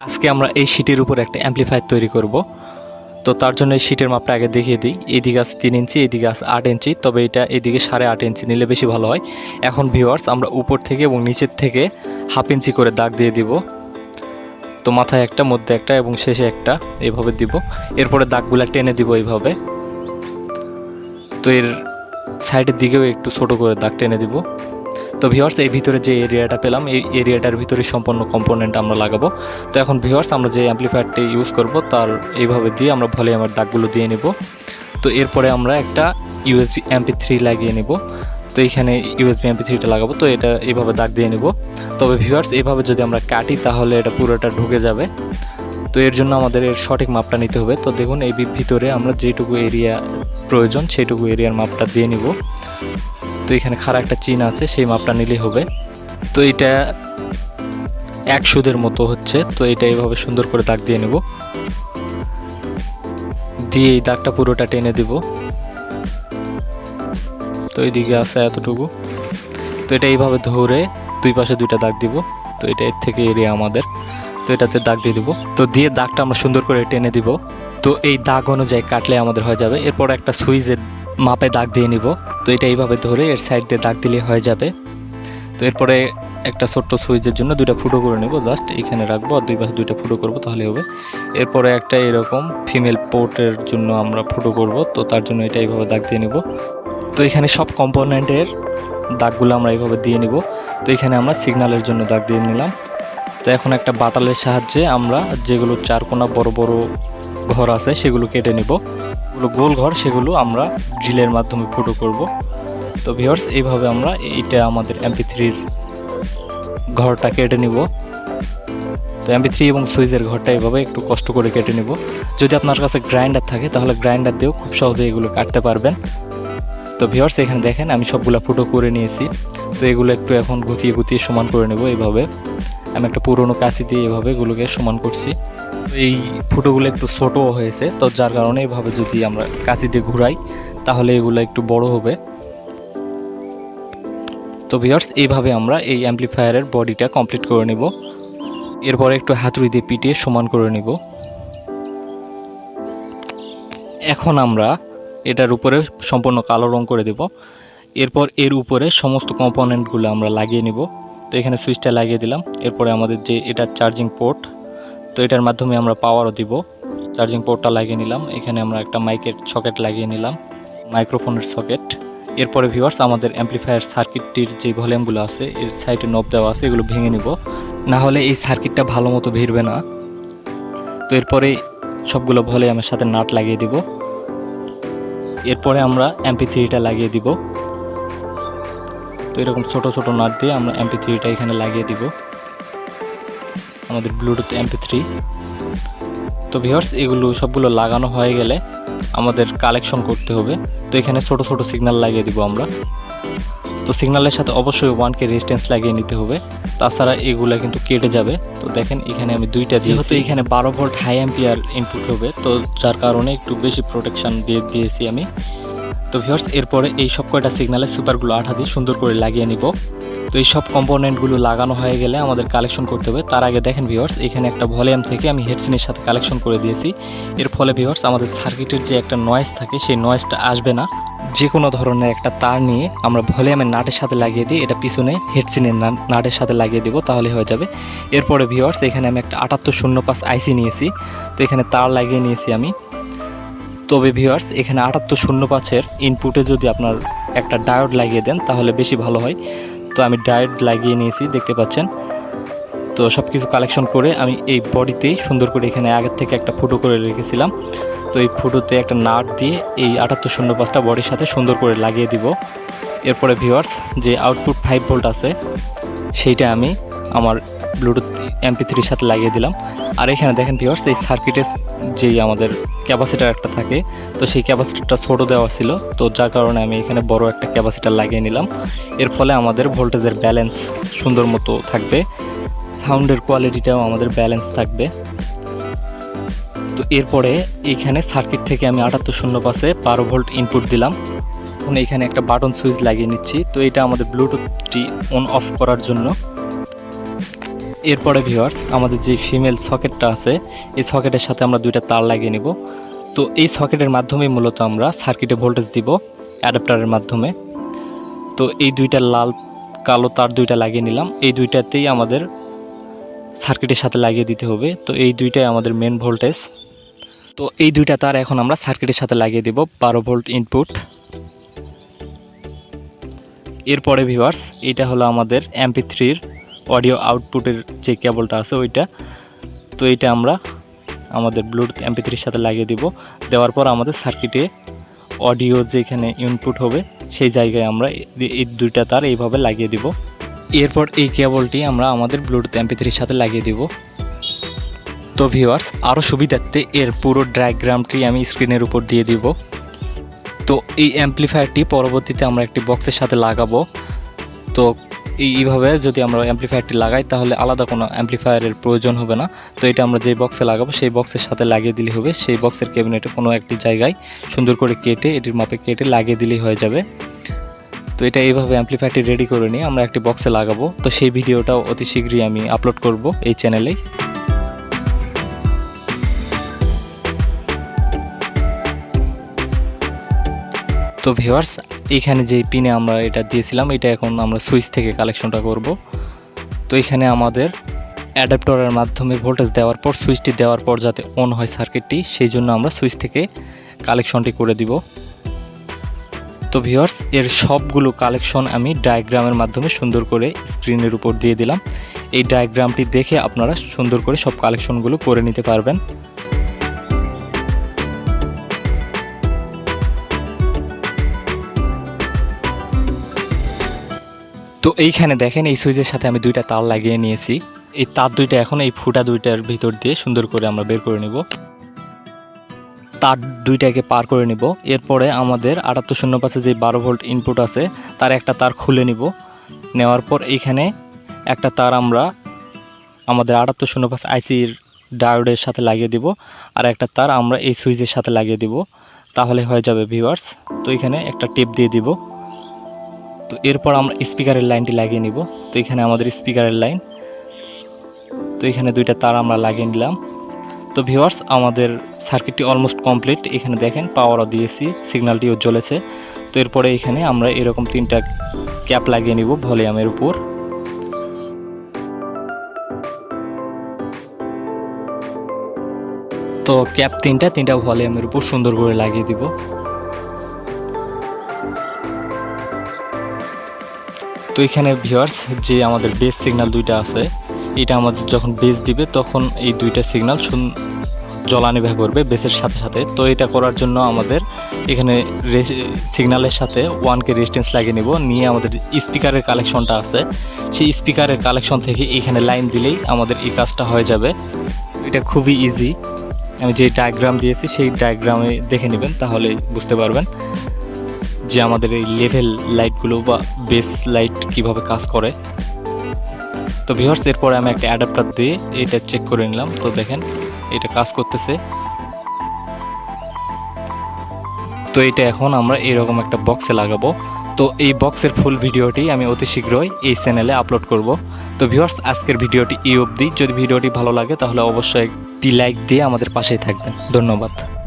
আজকে আমরা এই শিটের উপর একটা অ্যাম্পলিফায়ার তৈরি করব। তো তার জন্য এই শিটের মাপটা আগে দেখিয়ে দিই। এদিকে আছে তিন ইঞ্চি, এদিকে আছে আট ইঞ্চি। তবে এটা এদিকে সাড়ে আট ইঞ্চি নিলে বেশি ভালো হয়। এখন ভিউয়ার্স আমরা উপর থেকে এবং নিচের থেকে হাফ ইঞ্চি করে দাগ দিয়ে দিব। তো মাথায় একটা, মধ্যে একটা এবং শেষে একটা এইভাবে দিব। এরপরে দাগগুলা টেনে দিব এইভাবে। তো এর সাইডের দিকেও একটু ছোট করে দাগ টেনে দিব। তো ভিওয়ার্স এই ভিতরে যে এরিয়াটা পেলাম, এই এরিয়াটার ভিতরে সম্পূর্ণ কম্পোনেন্ট আমরা লাগাবো। তো এখন ভিওয়ার্স আমরা যে অ্যাম্পলিফায়ারটি ইউজ করব, তার এইভাবে দিয়ে আমরা ভলিউমের দাগগুলো দিয়ে নেব। তো এরপরে আমরা একটা ইউএসবি এমপি থ্রি লাগিয়ে নেব। তো এইখানে ইউএসবি এমপি থ্রিটা লাগাবো, তো এটা এইভাবে দাগ দিয়ে নেব। তবে ভিউয়ার্স এইভাবে যদি আমরা কাটি, তাহলে এটা পুরোটা ঢুকে যাবে। তো এর জন্য আমাদের এর সঠিক মাপটা নিতে হবে। তো দেখুন, এই ভিতরে আমরা যেটুকু এরিয়া প্রয়োজন সেইটুকু এরিয়ার মাপটা দিয়ে নিব। তো এখানে খাড়া একটা চিন আছে, সেই মাপটা নিলেই হবে। তো এটা এক সুদের মতো হচ্ছে, তো এটা এইভাবে সুন্দর করে দাগ দিয়ে নেব। দিয়ে এই দাগটা পুরোটা টেনে দিব। তো এইদিকে আছে এতটুকু। তো এটা এইভাবে ধরে দুই পাশে দুইটা দাগ দিব। তো এটা এর থেকে এরিয়া আমাদের। তো এটাতে দাগ দিয়ে দিব। তো দিয়ে দাগটা আমরা সুন্দর করে টেনে দিব। তো এই দাগ অনুযায়ী কাটলে আমাদের হয়ে যাবে। এরপর একটা সুইচের মাপে দাগ দিয়ে নিব। তো এটা এইভাবে ধরে এর সাইড দিয়ে দাগ দিলে হয়ে যাবে। তো এরপরে একটা ছোট্ট সুইচের জন্য দুইটা ফুটো করে নেব। জাস্ট এখানে রাখব আর দুই পাশে দুইটা ফুটো করব তাহলে হবে। এরপরে একটা এরকম ফিমেল পোর্টের জন্য আমরা ফুটো করব। তো তার জন্য এটা এইভাবে দাগ দিয়ে নেব। তো এখানে সব কম্পোনেন্টের দাগগুলো আমরা এইভাবে দিয়ে নিব। তো এখানে আমরা সিগন্যালের জন্য দাগ দিয়ে নিলাম। তো এখন একটা বাটালের সাহায্যে আমরা যেগুলো চারকোনা বড় বড় ঘর আছে, সেগুলো কেটে নিব। যেগুলো গোল ঘর, সেগুলো আমরা ড্রিলের মাধ্যমে ফুটো করব। তো ভিউয়ার্স এইভাবে আমরা এইটা আমাদের এমপি থ্রির ঘরটা কেটে নিব। তো এমপি থ্রি এবং সুইচের ঘরটা এইভাবে একটু কষ্ট করে কেটে নিব। যদি আপনার কাছে গ্রাইন্ডার থাকে, তাহলে গ্রাইন্ডার দিয়েও খুব সহজে এগুলো কাটতে পারবেন। তো ভিউয়ার্স এখানে দেখেন, আমি সবগুলো ফুটো করে নিয়েছি। তো এগুলো একটু এখন গুতিয়ে গুতিয়ে সমান করে নেব এইভাবে। আমি একটা পুরনো কাঁচি দিয়ে এভাবে এগুলোকে সমান করছি। এই ফুটোগুলো একটু ছোটো হয়েছে, তো যার কারণে এভাবে যদি আমরা কাঁচি দিয়ে ঘুরাই, তাহলে এগুলো একটু বড় হবে। তো ভিউয়ার্স এইভাবে আমরা এই অ্যাম্পলিফায়ারের বডিটা কমপ্লিট করে নেব। এরপরে একটু হাতুড়ি দিয়ে পিটিয়ে সমান করে নিব। এখন আমরা এটার উপরে সম্পূর্ণ কালো রং করে দেব। এরপর এর উপরে সমস্ত কম্পোনেন্টগুলো আমরা লাগিয়ে নিব। তো এখানে সুইচটা লাগিয়ে দিলাম। এরপরে আমাদের যে এটা চার্জিং পোর্ট তো এটার মাধ্যমে আমরা পাওয়ারও দিব। চার্জিং পোর্টটা লাগিয়ে নিলাম। এখানে আমরা একটা মাইকের সকেট লাগিয়ে নিলাম। মাইক্রোফোনের সকেট এরপরে ভিউয়ার্স আমাদের অ্যাম্পলিফায়ার সার্কিটটির যে ভলিউমগুলো আছে, এর সাইডে নব দেওয়া আছে, এগুলো ভেঙে নিব। না হলে এই সার্কিটটা ভালো মতো ভিড়বে না। তো এরপরে সবগুলো ভলিউমের সাথে নাট লাগিয়ে দিব। এরপরে আমরা এমপি থ্রিটা লাগিয়ে দিব। তো এরকম ছোট ছোট নাট দিয়ে আমরা এমপি থ্রিটা এখানে লাগিয়ে দিব। আমাদের ব্লুটুথ এমপি থ্রি তো ভিউয়ার্স এগুলো সবগুলো লাগানো হয়ে গেলে আমাদের কালেকশন করতে হবে। তো এখানে ছোট ছোট সিগন্যাল লাগিয়ে দিব আমরা। তো সিগন্যালের সাথে অবশ্যই ওয়ানকে রেজিস্ট্যান্স লাগিয়ে নিতে হবে। তাছাড়া এগুলো কিন্তু কেটে যাবে। তো দেখেন এখানে আমি দুইটা যেহেতু এখানে বারো ভোল্ট হাই অ্যাম্পিয়ার ইনপুট হবে তো যার কারণে একটু বেশি প্রোটেকশন দিয়ে দিয়েছি আমি। তো ভিউয়ার্স এরপরে এই সব কয়টা সিগনালে সুপারগুলো আঠা দিয়ে সুন্দর করে লাগিয়ে নিব। তো এই সব কম্পোনেন্টগুলো লাগানো হয়ে গেলে আমাদের কালেকশন করতে হবে। তার আগে দেখেন ভিউয়ার্স এখানে একটা ভলিউম থেকে আমি হেডসিনের সাথে কালেকশন করে দিয়েছি। এর ফলে ভিউয়ার্স আমাদের সার্কিটের যে একটা নয়েজ থাকে, সেই নয়েজটা আসবে না। যে কোনো ধরনের একটা তার নিয়ে আমরা ভলিউমের নাটের সাথে লাগিয়ে দিই এটা পিছনে হেডসিনের নাটের সাথে লাগিয়ে দিব, তাহলে হয়ে যাবে। এরপরে ভিউয়ার্স এখানে আমি একটা আটাত্তর শূন্য পাঁচ আইসি নিয়েছি। তো এখানে তার লাগিয়ে নিয়েছি আমি। তবে ভিউয়ার্স এখানে আটাত্তর শূন্য পাঁচের ইনপুটে যদি আপনার একটা ডায়োড লাগিয়ে দেন, তাহলে বেশি ভালো হয়। তো আমি ডায়োড লাগিয়ে নিয়েছি, দেখতে পাচ্ছেন। তো সব কিছু কালেকশন করে আমি এই বডিতেই সুন্দর করে এখানে আগের থেকে একটা ফুটো করে রেখেছিলাম। তো এই ফুটোতে একটা নাট দিয়ে এই আটাত্তর শূন্য পাঁচটা বডির সাথে সুন্দর করে লাগিয়ে দিব। এরপরে ভিউয়ার্স যে আউটপুট ফাইভ ভোল্ট আছে, সেইটা আমি আমার ব্লুটুথ এমপি থ্রির সাথে লাগিয়ে দিলাম। আর এখানে দেখেন ভিউয়ার্স এই সার্কিটের যেই আমাদের ক্যাপাসিটার একটা থাকে, তো সেই ক্যাপাসিটারটা ছোটো দেওয়া ছিল, তো যার কারণে আমি এখানে বড় একটা ক্যাপাসিটার লাগিয়ে নিলাম। এর ফলে আমাদের ভোল্টেজের ব্যালেন্স সুন্দর মতো থাকবে সাউন্ডের কোয়ালিটিটাও আমাদের ব্যালেন্স থাকবে। তো এরপরে এইখানে সার্কিট থেকে আমি আটাত্তর শূন্য পাশে বারো ভোল্ট ইনপুট দিলাম। এখন এখানে একটা বাটন সুইচ লাগিয়ে নিচ্ছি, তো এটা আমাদের ব্লুটুথটি অন অফ করার জন্য। এরপরে ভিউয়ার্স আমাদের যে ফিমেল সকেটটা আছে, এই সকেটের সাথে আমরা দুইটা তার লাগিয়ে নিব। তো এই সকেটের মাধ্যমে মূলত আমরা সার্কিটে ভোল্টেজ দিব অ্যাডাপ্টারের মাধ্যমে। তো এই দুইটা লাল, কালো তার দুইটা লাগিয়ে নিলাম। এই দুইটাতেই আমাদের সার্কিটের সাথে লাগিয়ে দিতে হবে। তো এই দুইটাই আমাদের মেন ভোল্টেজ তো এই দুইটা তার এখন আমরা সার্কিটের সাথে লাগিয়ে দেব, বারো ভোল্ট ইনপুট এরপরে ভিউয়ার্স এটা হলো আমাদের এমপি থ্রির অডিও আউটপুটের যে কেবলটা আছে ওইটা, তো এইটা আমরা আমাদের ব্লুটুথ এমপি থ্রির সাথে লাগিয়ে দিব। দেওয়ার পর আমাদের সার্কিটে অডিও যেখানে ইনপুট হবে, সেই জায়গায় আমরা এই- দুইটা তার এইভাবে লাগিয়ে দিব। এরপর এই কেবলটি আমরা আমাদের ব্লুটুথ এমপি থ্রির সাথে লাগিয়ে দিব। তো ভিউয়ার্স আরও সুবিধার্থে এর পুরো ডায়াগ্রামটি আমি স্ক্রিনের উপর দিয়ে দিব। তো এই অ্যাম্পলিফায়ারটি পরবর্তীতে আমরা একটি বক্সের সাথে লাগাবো। তো এইভাবে যদি আমরা অ্যাম্পলিফায়ারটি লাগাই, তাহলে আলাদা কোনো অ্যাম্পলিফায়ারের প্রয়োজন হবে না। তো এটা আমরা যে বক্সে লাগাবো, সেই বক্সের সাথে লাগিয়ে দিলে হবে। সেই বক্সের ক্যাবিনেটে কোনো একটি জায়গায় সুন্দর করে কেটে, এটির মাপে কেটে লাগিয়ে দিলেই হয়ে যাবে। তো এটা এইভাবে অ্যাম্পলিফায়ারটি রেডি করে নিয়ে আমরা একটি বক্সে লাগাবো। তো সেই ভিডিওটাও অতি শীঘ্রই আমি আপলোড করব এই চ্যানেলেই তো ভিউয়ার্স এখানে যে পিনে আমরা এটা দিয়েছিলাম, এটা এখন আমরা সুইচ থেকে কালেকশনটা করব। তো এখানে আমাদের অ্যাডাপ্টরের মাধ্যমে ভোল্টেজ দেওয়ার পর সুইচটি দেওয়ার পর যাতে অন হয় সার্কিটটি সেই জন্য আমরা সুইচ থেকে কালেকশনটি করে দিব। তো ভিউয়ার্স এর সবগুলো কালেকশন আমি ডায়াগ্রামের মাধ্যমে সুন্দর করে স্ক্রিনের উপর দিয়ে দিলাম। এই ডায়াগ্রামটি দেখে আপনারা সুন্দর করে সব কালেকশনগুলো করে নিতে পারবেন। তো এইখানে দেখেন, এই সুইচের সাথে আমি দুইটা তার লাগিয়ে নিয়েছি। এই তার দুইটা এখন এই ফুটা দুইটার ভিতর দিয়ে সুন্দর করে আমরা বের করে নিব। তার দুইটাকে পার করে নিব। এরপরে আমাদের আটাত্তর শূন্য পাশে যে বারো ভোল্ট ইনপুট আছে, তার একটা তার খুলে নিব। নেওয়ার পর এইখানে একটা তার আমরা আমাদের আটাত্তর শূন্য পাঁচ আইসির ডায়োডের সাথে লাগিয়ে দিব। আর একটা তার আমরা এই সুইচের সাথে লাগিয়ে দিব। তাহলে হয়ে যাবে ভিউয়ার্স তো এখানে একটা টেপ দিয়ে দিব। তো এরপর আমরা স্পিকারের লাইনটি লাগিয়ে নিব। তো এখানে আমাদের স্পিকারের লাইন। তো এখানে দুইটা তার আমরা লাগিয়ে নিলাম। তো ভিউয়ার্স, আমাদের সার্কিটটি অলমোস্ট কমপ্লিট। এখানে দেখেন, পাওয়ারও দিয়েছি, সিগন্যালটিও জ্বলেছে। তো এরপরে এখানে আমরা এরকম তিনটা ক্যাপ লাগিয়ে নিব ভলিউমের উপর। তো ক্যাপ তিনটা তিনটা ভলিউমের উপর সুন্দর করে লাগিয়ে দিব। তো এখানে ভিউয়ার্স যে আমাদের বেস সিগন্যাল দুইটা আছে, এটা আমাদের যখন বেস দিবে, তখন এই দুইটা সিগন্যাল জলানিভা করবে বেসের সাথে সাথে। তো এটা করার জন্য আমাদের এখানে সিগন্যালের সাথে ওয়ান কে রেজিস্ট্যান্স লাগিয়ে নিব। নিয়ে আমাদের স্পিকারের কালেকশনটা আছে। সেই স্পিকারের কালেকশন থেকে এখানে লাইন দিলেই আমাদের এই কাজটা হয়ে যাবে। এটা খুবই ইজি আমি যে ডায়াগ্রাম দিয়েছি, সেই ডায়াগ্রামে দেখে নেবেন, তাহলে বুঝতে পারবেন। যে আমাদের এই লেভেল লাইটগুলো বা বেস লাইট কীভাবে কাজ করে। তো ভিউয়ার্স এরপরে আমি একটা অ্যাডাপ্টার দিয়ে এটা চেক করে নিলাম। তো দেখেন, এটা কাজ করতেছে। তো এটা এখন আমরা এরকম একটা বক্সে লাগাবো। তো এই বক্সের ফুল ভিডিওটি আমি অতি শীঘ্রই এই চ্যানেলে আপলোড করব। তো ভিউয়ার্স আজকের ভিডিওটি এই অবধি। যদি ভিডিওটি ভালো লাগে, তাহলে অবশ্যই একটি লাইক দিয়ে আমাদের পাশেই থাকবেন। ধন্যবাদ।